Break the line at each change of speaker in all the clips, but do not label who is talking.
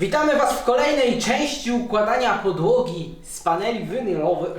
Witamy Was w kolejnej części układania podłogi z paneli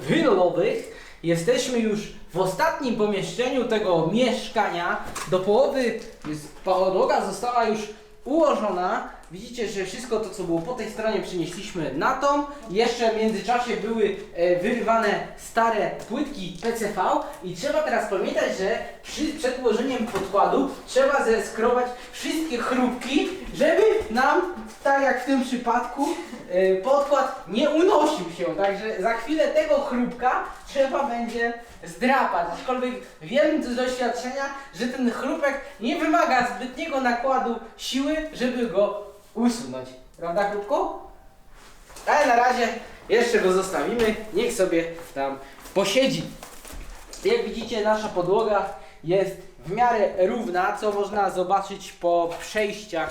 winylowy-. Jesteśmy już w ostatnim pomieszczeniu tego mieszkania. Do połowy jest, podłoga została już ułożona. Widzicie, że wszystko to, co było po tej stronie, przenieśliśmy na tą. Jeszcze w międzyczasie były e, wyrywane stare płytki PCV i trzeba teraz pamiętać, że przy, przed ułożeniem podkładu trzeba zeskrobać wszystkie chrupki, żeby nam, tak jak w tym przypadku, e, podkład nie unosił się. Także za chwilę tego chrupka trzeba będzie zdrapać. Aczkolwiek wiem z doświadczenia, że ten chrupek nie wymaga zbytniego nakładu siły, żeby go usunąć. Prawda, chrupku? Ale na razie jeszcze go zostawimy. Niech sobie tam posiedzi. Jak widzicie, nasza podłoga jest w miarę równa, co można zobaczyć po przejściach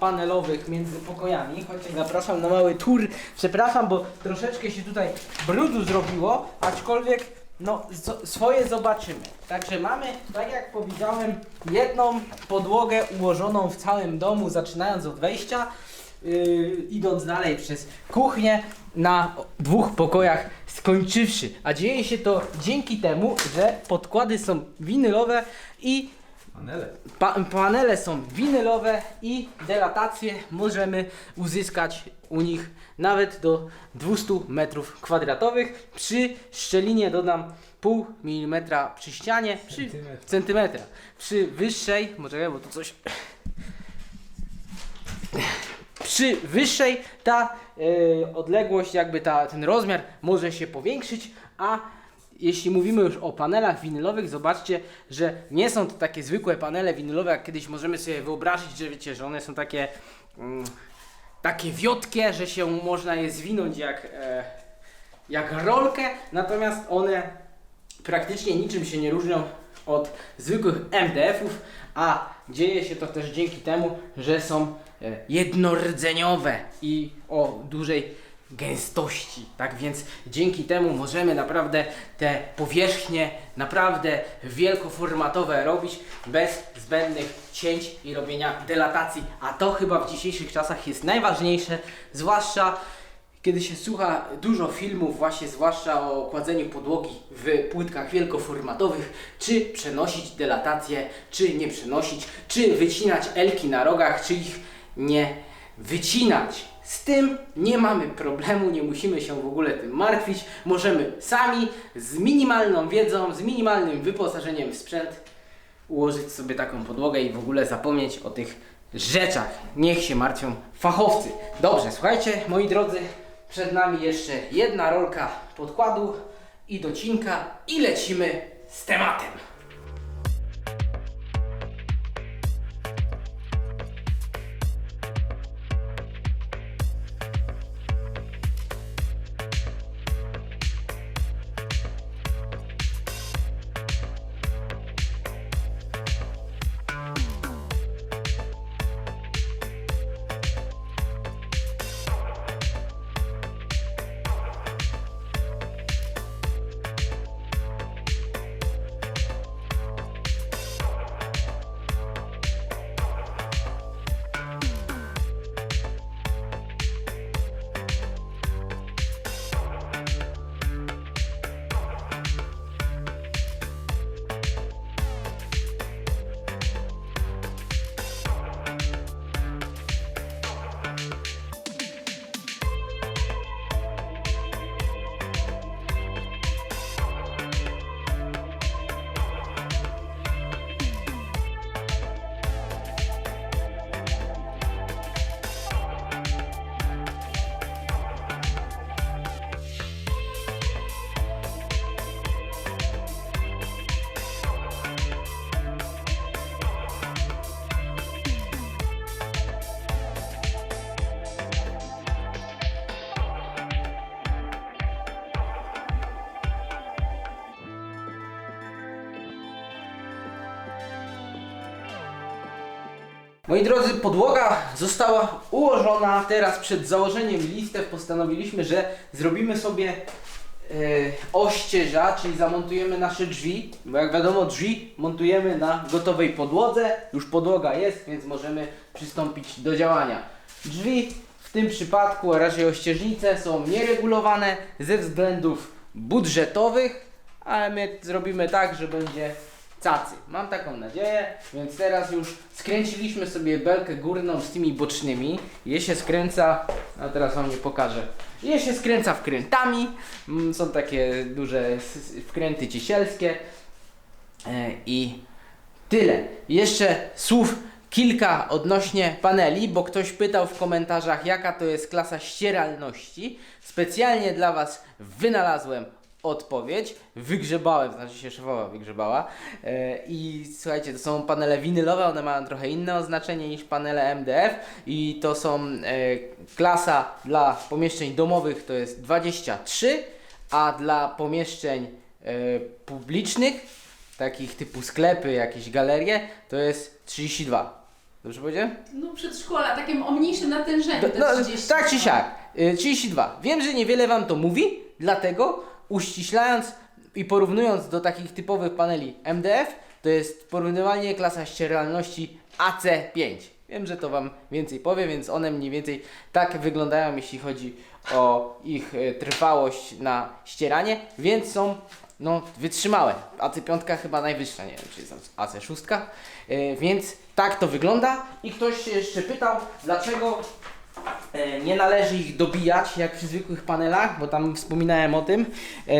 panelowych między pokojami. Chodźcie, zapraszam na mały tour. Przepraszam, bo troszeczkę się tutaj brudu zrobiło, aczkolwiek no swoje zobaczymy. Także mamy, tak jak powiedziałem, jedną podłogę ułożoną w całym domu, zaczynając od wejścia yy, idąc dalej przez kuchnię na dwóch pokojach skończywszy. A dzieje się to dzięki temu, że podkłady są winylowe i
Panele.
pa panele są winylowe i delatację możemy uzyskać u nich nawet do 200 metrów kwadratowych. Przy szczelinie dodam pół milimetra przy ścianie, przy
Centymetr.
centymetra. Przy wyższej, może bo tu coś przy wyższej ta e, odległość, jakby ta, ten rozmiar może się powiększyć, a jeśli mówimy już o panelach winylowych, zobaczcie, że nie są to takie zwykłe panele winylowe, jak kiedyś możemy sobie wyobrazić, że wiecie, że one są takie mm, takie wiotkie, że się można je zwinąć jak, e, jak rolkę, natomiast one praktycznie niczym się nie różnią od zwykłych MDF-ów, a dzieje się to też dzięki temu, że są e, jednordzeniowe i o dużej gęstości. Tak więc dzięki temu możemy naprawdę te powierzchnie naprawdę wielkoformatowe robić bez zbędnych cięć i robienia delatacji. A to chyba w dzisiejszych czasach jest najważniejsze, zwłaszcza kiedy się słucha dużo filmów, właśnie zwłaszcza o kładzeniu podłogi w płytkach wielkoformatowych, czy przenosić delatację, czy nie przenosić, czy wycinać elki na rogach, czy ich nie wycinać. Z tym nie mamy problemu, nie musimy się w ogóle tym martwić. Możemy sami z minimalną wiedzą, z minimalnym wyposażeniem w sprzęt ułożyć sobie taką podłogę i w ogóle zapomnieć o tych rzeczach. Niech się martwią fachowcy. Dobrze, słuchajcie, moi drodzy, przed nami jeszcze jedna rolka podkładu i docinka i lecimy z tematem. Moi drodzy, podłoga została ułożona. Teraz przed założeniem listew postanowiliśmy, że zrobimy sobie e, ościeża, czyli zamontujemy nasze drzwi, bo jak wiadomo drzwi montujemy na gotowej podłodze. Już podłoga jest, więc możemy przystąpić do działania. Drzwi w tym przypadku, a raczej ościeżnice są nieregulowane ze względów budżetowych, ale my zrobimy tak, że będzie cacy. Mam taką nadzieję, więc teraz już skręciliśmy sobie belkę górną z tymi bocznymi. Je się skręca, a teraz wam nie pokażę. Je się skręca wkrętami, mm, są takie duże wkręty ciesielskie e, i tyle. Jeszcze słów kilka odnośnie paneli, bo ktoś pytał w komentarzach, jaka to jest klasa ścieralności. Specjalnie dla Was wynalazłem odpowiedź. Wygrzebałem, znaczy się szefowa wygrzebała. E, I słuchajcie, to są panele winylowe, one mają trochę inne oznaczenie niż panele MDF. I to są e, klasa dla pomieszczeń domowych to jest 23, a dla pomieszczeń e, publicznych takich typu sklepy, jakieś galerie, to jest 32. Dobrze powiedziałem?
No przedszkola, takim o mniejszym natężeniu, te
no,
30.
tak czy siak. Y, 32. Wiem, że niewiele Wam to mówi, dlatego uściślając i porównując do takich typowych paneli MDF, to jest porównywalnie klasa ścieralności AC5. Wiem, że to Wam więcej powie, więc one mniej więcej tak wyglądają, jeśli chodzi o ich e, trwałość na ścieranie, więc są no, wytrzymałe. AC5 chyba najwyższa, nie wiem czy jest AC6, e, więc tak to wygląda. I ktoś się jeszcze pytał, dlaczego nie należy ich dobijać jak przy zwykłych panelach, bo tam wspominałem o tym. E,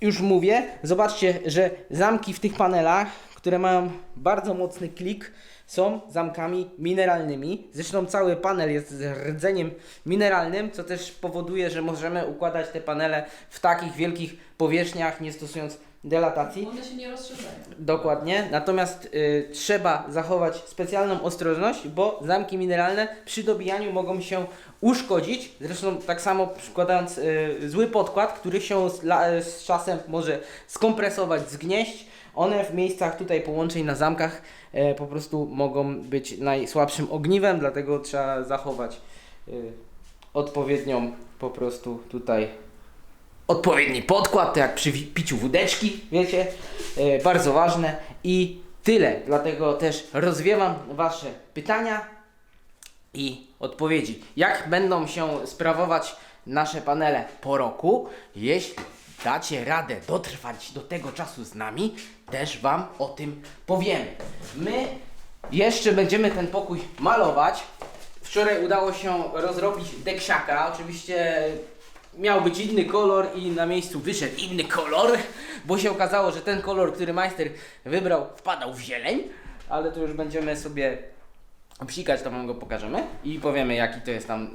już mówię, zobaczcie, że zamki w tych panelach, które mają bardzo mocny klik, są zamkami mineralnymi. Zresztą cały panel jest z rdzeniem mineralnym, co też powoduje, że możemy układać te panele w takich wielkich powierzchniach, nie stosując delatacji.
One się nie rozszerzają.
Dokładnie, natomiast y, trzeba zachować specjalną ostrożność, bo zamki mineralne przy dobijaniu mogą się uszkodzić. Zresztą tak samo przykładając y, zły podkład, który się z, la, z czasem może skompresować, zgnieść. One w miejscach tutaj połączeń na zamkach e, po prostu mogą być najsłabszym ogniwem, dlatego trzeba zachować y, odpowiednią po prostu tutaj odpowiedni podkład, to jak przy piciu wódeczki, wiecie, e, bardzo ważne i tyle. Dlatego też rozwiewam Wasze pytania i odpowiedzi. Jak będą się sprawować nasze panele po roku? Jeśli dacie radę dotrwać do tego czasu z nami, też Wam o tym powiemy. My jeszcze będziemy ten pokój malować. Wczoraj udało się rozrobić deksiaka. Oczywiście miał być inny kolor i na miejscu wyszedł inny kolor, bo się okazało, że ten kolor, który majster wybrał, wpadał w zieleń, ale to już będziemy sobie psikać, to wam go pokażemy i powiemy jaki to jest tam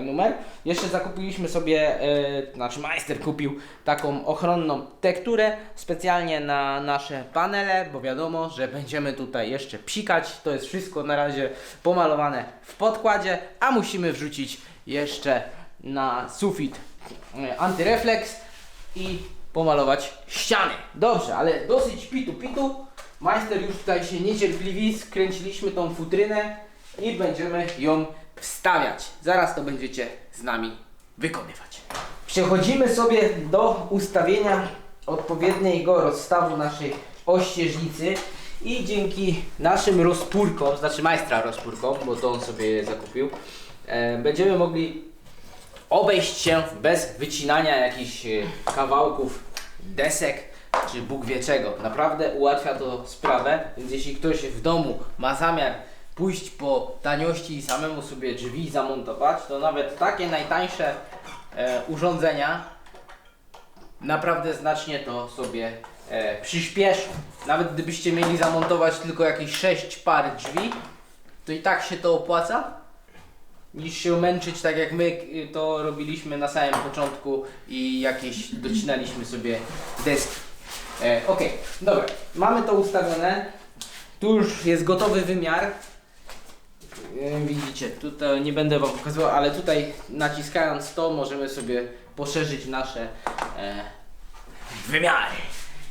y, numer. Jeszcze zakupiliśmy sobie, y, znaczy majster kupił taką ochronną tekturę specjalnie na nasze panele, bo wiadomo, że będziemy tutaj jeszcze psikać. To jest wszystko na razie pomalowane w podkładzie, a musimy wrzucić jeszcze na sufit antyrefleks i pomalować ściany. Dobrze, ale dosyć pitu pitu. Majster już tutaj się niecierpliwi, skręciliśmy tą futrynę i będziemy ją wstawiać. Zaraz to będziecie z nami wykonywać. Przechodzimy sobie do ustawienia odpowiedniego rozstawu naszej ościeżnicy i dzięki naszym rozpórkom, znaczy majstra rozpórkom, bo to on sobie je zakupił, e, będziemy mogli obejść się bez wycinania jakichś e, kawałków desek czy Bóg wie czego. Naprawdę ułatwia to sprawę, więc jeśli ktoś w domu ma zamiar pójść po taniości i samemu sobie drzwi zamontować, to nawet takie najtańsze e, urządzenia naprawdę znacznie to sobie e. Nawet gdybyście mieli zamontować tylko jakieś 6 par drzwi, to i tak się to opłaca, niż się męczyć tak jak my y, to robiliśmy na samym początku i jakieś docinaliśmy sobie deski. E, Okej, dobra, mamy to ustawione. Tu już jest gotowy wymiar. E, widzicie, tutaj nie będę Wam pokazywał, ale tutaj naciskając to możemy sobie poszerzyć nasze e, wymiary.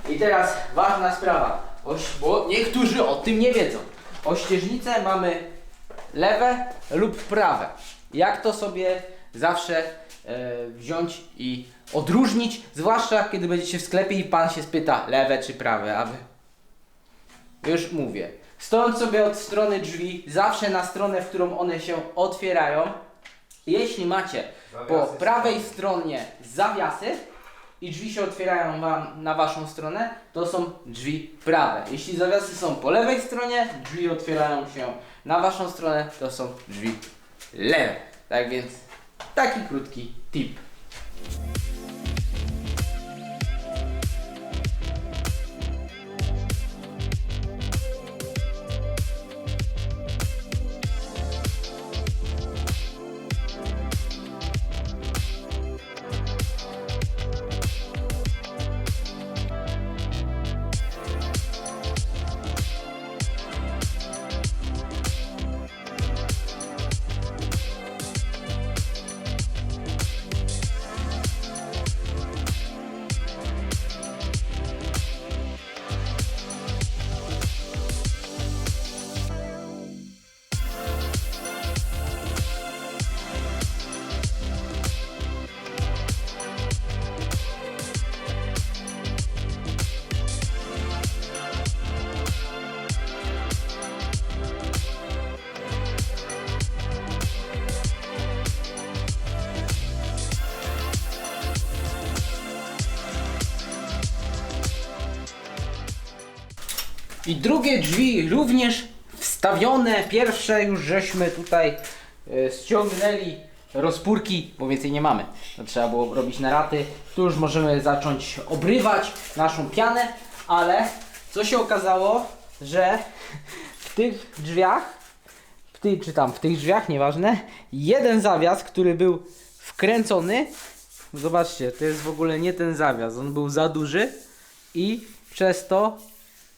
I teraz ważna sprawa, oś, bo niektórzy o tym nie wiedzą. Ościeżnicę mamy lewe lub prawe. Jak to sobie zawsze e, wziąć i odróżnić, zwłaszcza kiedy będziecie w sklepie i pan się spyta lewe czy prawe, już mówię. Stojąc sobie od strony drzwi, zawsze na stronę, w którą one się otwierają, Jeśli macie po prawej stronie zawiasy i drzwi się otwierają wam na waszą stronę, to są drzwi prawe. Jeśli zawiasy są po lewej stronie, drzwi otwierają się na waszą stronę, to są drzwi lewe. Tak więc taki krótki tip. I drugie drzwi również wstawione. Pierwsze już żeśmy tutaj e, ściągnęli rozpórki, bo więcej nie mamy. To trzeba było robić na raty. Tu już możemy zacząć obrywać naszą pianę, ale co się okazało, że w tych drzwiach, w czy tam w tych drzwiach, nieważne, jeden zawias, który był wkręcony, zobaczcie, to jest w ogóle nie ten zawias, on był za duży i przez to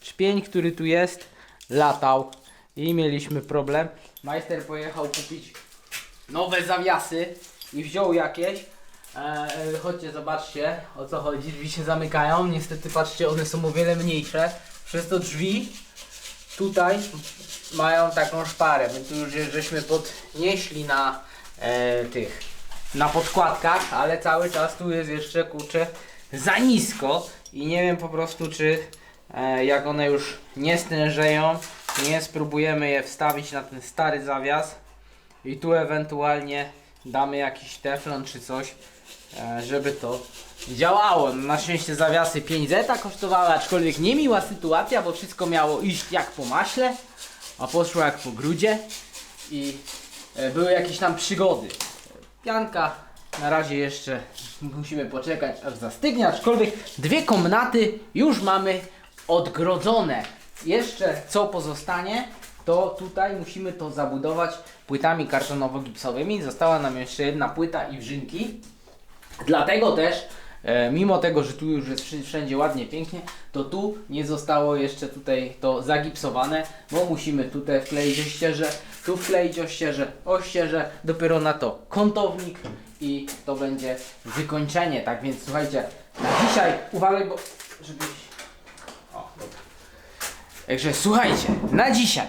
Czpień, który tu jest, latał i mieliśmy problem. Majster pojechał kupić nowe zawiasy i wziął jakieś. E, e, chodźcie, zobaczcie o co chodzi. Drzwi się zamykają. Niestety, patrzcie, one są o wiele mniejsze. Przez to drzwi tutaj mają taką szparę. My tu już żeśmy podnieśli na e, tych na podkładkach, ale cały czas tu jest jeszcze kurczę za nisko i nie wiem po prostu czy jak one już nie stężeją, nie spróbujemy je wstawić na ten stary zawias i tu ewentualnie damy jakiś teflon czy coś, e, żeby to działało. No, Na szczęście zawiasy 5 zeta kosztowały, aczkolwiek niemiła sytuacja, bo wszystko miało iść jak po maśle, a poszło jak po grudzie i e, były jakieś tam przygody. Pianka na razie jeszcze musimy poczekać aż zastygnie, aczkolwiek dwie komnaty już mamy odgrodzone. Jeszcze co pozostanie, to tutaj musimy to zabudować płytami kartonowo-gipsowymi. Została nam jeszcze jedna płyta i wrzynki. Dlatego też, e, mimo tego, że tu już jest wszędzie ładnie, pięknie, to tu nie zostało jeszcze tutaj to zagipsowane, bo musimy tutaj wkleić ościeże, tu wkleić ościeże, ościeże, dopiero na to kątownik i to będzie wykończenie. Tak więc słuchajcie, na dzisiaj uważaj, bo żebyś... Także słuchajcie, na dzisiaj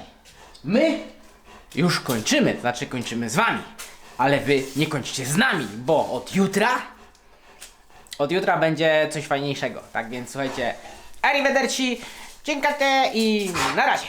my już kończymy, znaczy kończymy z wami, ale wy nie kończcie z nami, bo od jutra od jutra będzie coś fajniejszego. Tak więc słuchajcie, arrivederci, dziękate i na razie.